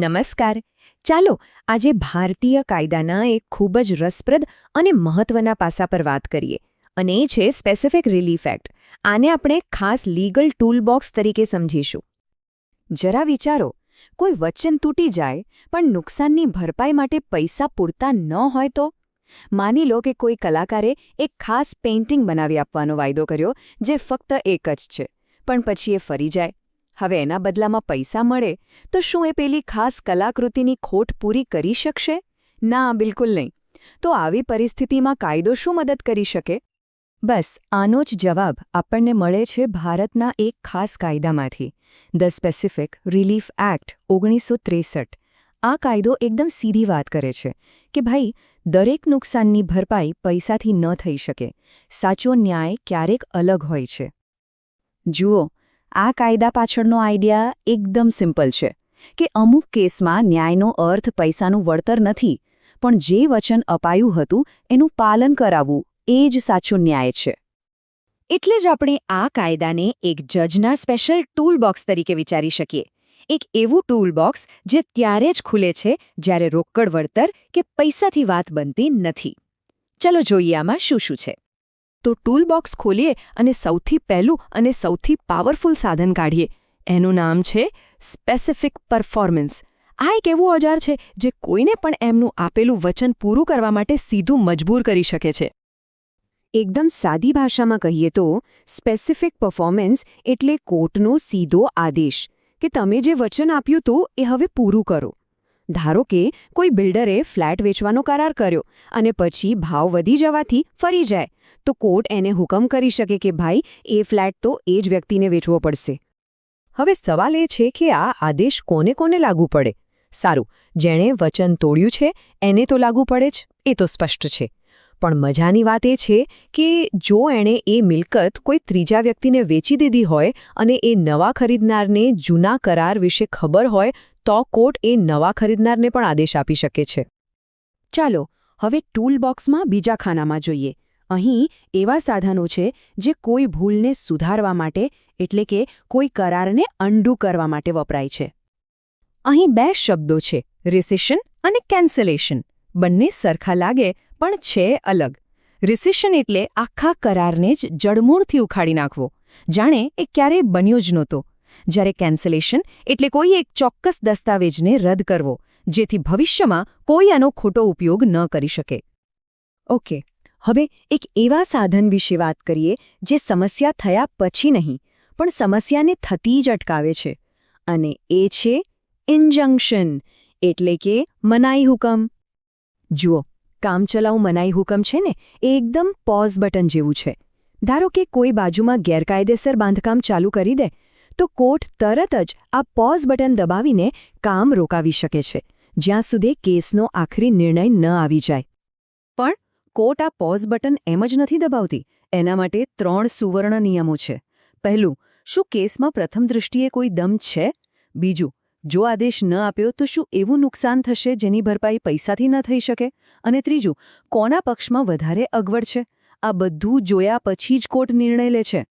નમસ્કાર. ચાલો, આજે ભારતીય કાયદાના એક ખૂબ જ રસપ્રદ અને મહત્વના પાસા પર વાત કરીએ. અને એ છે સ્પેસિફિક રિલીફ એક્ટ આને આપણે ખાસ લીગલ ટૂલબોક્સ તરીકે સમજીશું. જરા વિચારો, કોઈ વચન તૂટી જાય, પણ નુકસાનની ભરપાઈ માટે પૈસા પૂરતા ન હોય તો? માની લો કે કોઈ કલાકારે એક ખાસ પેઇન્ટિંગ બનાવી આપવાનો વાયદો કર્યો, જે ફક્ત એક જ છે. પણ પછી એ ફરી જાય. હવે એના બદલામાં પૈસા મળે તો શું એ પેલી ખાસ કલાકૃતિની ખોટ પૂરી કરી શકશે? ના, બિલકુલ નહીં. તો આવી પરિસ્થિતિમાં કાયદો શું મદદ કરી શકે? બસ, આનો જ જવાબ આપણને મળે છે ભારતના એક ખાસ કાયદામાંથી. ધ સ્પેસિફિક રિલીફ એક્ટ ઓગણીસો ત્રેસઠ. આ કાયદો એકદમ સીધી વાત કરે છે કે ભાઈ, દરેક નુકસાનની ભરપાઈ પૈસાથી ન થઈ શકે. સાચો ન્યાય ક્યારેક અલગ હોય છે. જુઓ આ કાયદા પાછળનો આઈડિયા એકદમ સિમ્પલ છે કે અમુક કેસમાં ન્યાયનો અર્થ પૈસાનું વળતર નથી, પણ જે વચન અપાયું હતું એનું પાલન કરાવવું, એ જ સાચો ન્યાય છે. એટલે જ આપણે આ કાયદાને એક જજના સ્પેશિયલ ટૂલબોક્સ તરીકે વિચારી શકીએ. એક એવું ટૂલબોક્સ જે ત્યારે જ ખુલે છે જ્યારે રોકડ વળતર કે પૈસાથી વાત બનતી નથી. ચલો જોઈએ આમાં શું શું છે. તો ટૂલબોક્સ ખોલીએ અને સૌથી પહેલું અને સૌથી પાવરફુલ સાધન કાઢીએ. એનું નામ છે સ્પેસિફિક પરફોર્મન્સ. આ એક એવું ઓજાર છે જે કોઈને પણ એમનું આપેલું વચન પૂરું કરવા માટે સીધું મજબૂર કરી શકે છે. એકદમ સાદી ભાષામાં કહીએ તો, સ્પેસિફિક પરફોર્મન્સ એટલે કોર્ટનો સીધો આદેશ કે તમે જે વચન આપ્યું તો એ હવે પૂરું કરો. ધારો કે કોઈ બિલ્ડરે ફ્લેટ વેચવાનો કરાર કર્યો અને પછી ભાવ વધી જવાથી ફરી જાય, તો કોર્ટ એને હુકમ કરી શકે કે ભાઈ, એ ફ્લેટ તો એ જ વ્યક્તિને વેચવો પડશે. હવે સવાલ એ છે કે આ આદેશ કોને કોને લાગુ પડે? સારું, જેણે વચન તોડ્યું છે, એને તો લાગુ પડે જ, એ તો સ્પષ્ટ છે. પણ મજાની વાત એ છે કે જો એણે એ મિલકત કોઈ ત્રીજા વ્યક્તિને વેચી દીધી હોય અને એ નવા ખરીદનારને જૂના કરાર વિશે ખબર હોય તો કોર્ટ એ નવા ખરીદનારને પણ આદેશ આપી શકે છે. ચાલો, હવે ટૂલ બોક્સમાં બીજા ખાનામાં જોઈએ. અહીં એવા સાધનો છે જે કોઈ ભૂલને સુધારવા માટે, એટલે કે કોઈ કરારને અન્ડુ કરવા માટે વપરાય છે. અહીં બે શબ્દો છે, રિસિશન અને કેન્સલેશન. બંને સરખા લાગે, પણ છે અલગ. રિસિશન એટલે આખા કરારને જ જડમૂળથી ઉખાડી નાખવો. જાણે એ ક્યારેય બન્યો જ નહોતો. જ્યારે કેન્સલેશન એટલે કોઈ એક ચોક્કસ દસ્તાવેજને રદ કરવો, જેથી ભવિષ્યમાં કોઈ આનો ખોટો ઉપયોગ ન કરી શકે. ઓકે, હવે એક એવા સાધન વિશે વાત કરીએ જે સમસ્યા થયા પછી નહીં, પણ સમસ્યાને થતી જ અટકાવે છે. અને એ છે ઇન્જંક્શન એટલે કે મનાઈ હુકમ. જુઓ, કામચલાઉ મનાઈ હુકમ છે ને, એ એકદમ પોઝ બટન જેવું છે. ધારો કે કોઈ બાજુમાં ગેરકાયદેસર બાંધકામ ચાલુ કરી દે તો કોર્ટ તરત જ આ પોઝ બટન દબાવીને કામ રોકાવી શકે છે, જ્યાં સુધી કેસનો આખરી નિર્ણય ન આવી જાય. પણ કોર્ટ આ પોઝ બટન એમ જ નથી દબાવતી. એના માટે ત્રણ સુવર્ણ નિયમો છે. પહેલું, શું કેસમાં પ્રથમ દૃષ્ટિએ કોઈ દમ છે? બીજું, જો આદેશ ન આપ્યો તો શું એવું નુકસાન થશે જેની ભરપાઈ પૈસાથી ન થઈ શકે? અને ત્રીજું, કોના પક્ષમાં વધારે અગવડ છે? આ બધું જોયા પછી જ કોર્ટ નિર્ણય લે છે.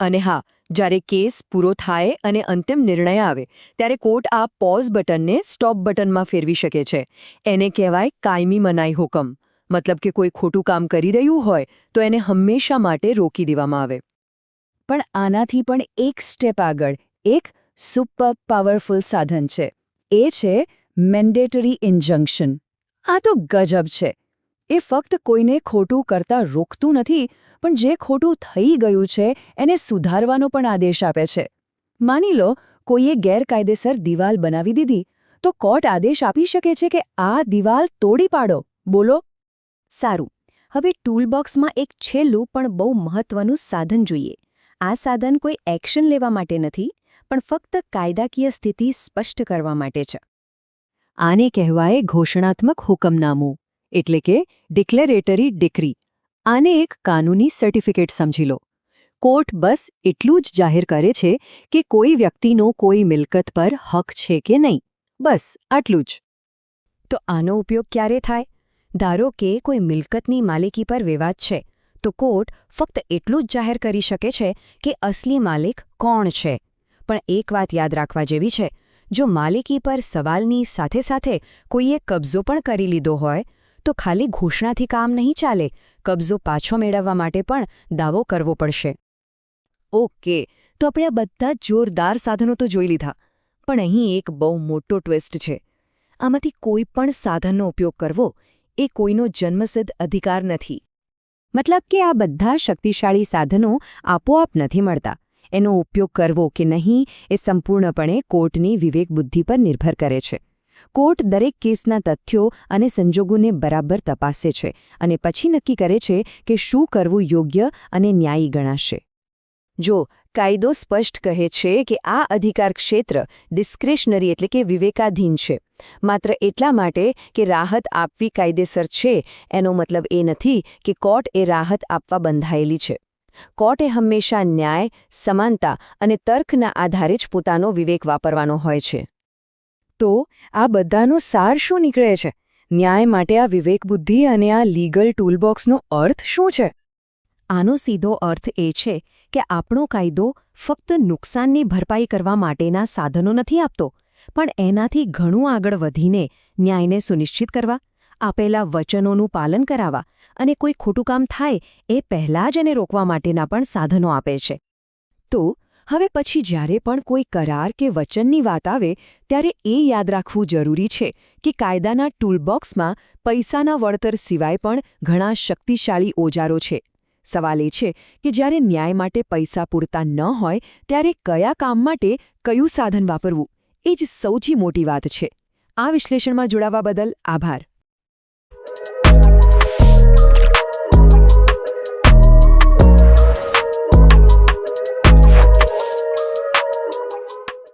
અને હા જ્યારે કેસ પૂરો થાય અને અંતિમ નિર્ણય આવે, ત્યારે કોર્ટ આ પોઝ બટનને સ્ટોપ બટનમાં ફેરવી શકે છે. એને કહેવાય કાયમી મનાઈ હુકમ. મતલબ કે કોઈ ખોટું કામ કરી રહ્યું હોય, તો એને હંમેશા માટે રોકી દેવામાં આવે. પણ આનાથી પણ એક સ્ટેપ આગળ, એક સુપર પાવરફુલ સાધન છે. એ છે મેન્ડેટરી ઇન્જંક્શન આ તો ગજબ છે. એ ફક્ત કોઈને ખોટું કરતા રોકતું નથી, પણ જે ખોટું થઈ ગયું છે, એને સુધારવાનો પણ આદેશ આપે છે. માની લો, કોઈએ ગેરકાયદેસર દિવાલ બનાવી દીધી, તો કોર્ટ આદેશ આપી શકે છે કે આ દિવાલ તોડી પાડો. બોલો? સારું. હવે ટૂલબોક્સમાં એક છેલ્લું પણ બહુ મહત્વનું સાધન જોઈએ. આ સાધન કોઈ એક્શન લેવા માટે નથી, પણ ફક્ત કાયદાકીય સ્થિતિ સ્પષ્ટ કરવા માટે છે. આને કહેવાય ઘોષણાત્મક હુકમનામું. એટલે કે ડિક્લેરેટરી ડિક્રી આને એક કાનૂની સર્ટિફિકેટ સમજી લો. કોર્ટ બસ એટલું જ જાહેર કરે છે કે કોઈ વ્યક્તિનો કોઈ મિલકત પર હક છે કે નહીં. બસ, આટલું જ. તો આનો ઉપયોગ ક્યારે થાય? ધારો કે કોઈ મિલકતની માલિકી પર વિવાદ છે, તો કોર્ટ ફક્ત એટલું જ જાહેર કરી શકે છે કે અસલી માલિક કોણ છે. પણ એક વાત યાદ રાખવા જેવી છે, જો માલિકી પર સવાલની સાથે સાથે કોઈએ કબજો પણ કરી લીધો હોય તો ખાલી ઘોષણાથી કામ નહીં ચાલે, કબજો પાછો મેળવવા માટે પણ દાવો કરવો પડશે. ઓકે, તો આપણે આ બધા જોરદાર સાધનો તો જોઈ લીધા, પણ અહીં એક બહુ મોટો ટ્વિસ્ટ છે. આમાંથી કોઈ પણ સાધનનો ઉપયોગ કરવો એ કોઈનો જન્મસિદ્ધ અધિકાર નથી. મતલબ કે આ બધા શક્તિશાળી સાધનો આપોઆપ નથી મળતા, એનો ઉપયોગ કરવો કે નહીં એ સંપૂર્ણપણે કોર્ટની વિવેક બુદ્ધિ પર નિર્ભર કરે છે. કોર્ટ દરેક કેસના તથ્યો અને સંજોગોને બરાબર તપાસે છે અને પછી નક્કી કરે છે કે શું કરવું યોગ્ય અને ન્યાયી ગણાશે. જો કાયદો સ્પષ્ટ કહે છે કે આ અધિકાર ક્ષેત્ર ડિસ્ક્રેશનરી એટલે કે વિવેકાધીન છે, માત્ર એટલા માટે કે રાહત આપવી કાયદેસર છે, એનો મતલબ એ નથી કે કોર્ટ એ રાહત આપવા બંધાયેલી છે. કોર્ટે હંમેશા ન્યાય, સમાનતા અને તર્કના આધારે જ પોતાનો વિવેક વાપરવાનો હોય છે. તો આ બધાનો સાર શું નીકળે છે? ન્યાય માટે આ વિવેક બુદ્ધિ અને આ લીગલ ટૂલબોક્સનો અર્થ શું છે? આનો સીધો અર્થ એ છે કે આપણો કાયદો ફક્ત નુકસાનની ભરપાઈ કરવા માટેના સાધનો નથી આપતો, પણ એનાથી ઘણું આગળ વધીને ન્યાયને સુનિશ્ચિત કરવા, આપેલા વચનોનું પાલન કરાવવા અને કોઈ ખોટું કામ થાય એ પહેલાં જ એને રોકવા માટેના પણ સાધનો આપે છે. તો હવે પછી જ્યારે પણ કોઈ કરાર કે વચનની વાત આવે, ત્યારે એ યાદ રાખવું જરૂરી છે કે કાયદાના ટૂલબોક્સમાં પૈસાના વળતર સિવાય પણ ઘણા શક્તિશાળી ઓજારો છે. સવાલ એ છે કે જ્યારે ન્યાય માટે પૈસા પૂરતા ન હોય, ત્યારે કયા કામ માટે કયું સાધન વાપરવું? એ જ સૌથી મોટી વાત છે. આ વિશ્લેષણમાં જોડાવા બદલ આભાર.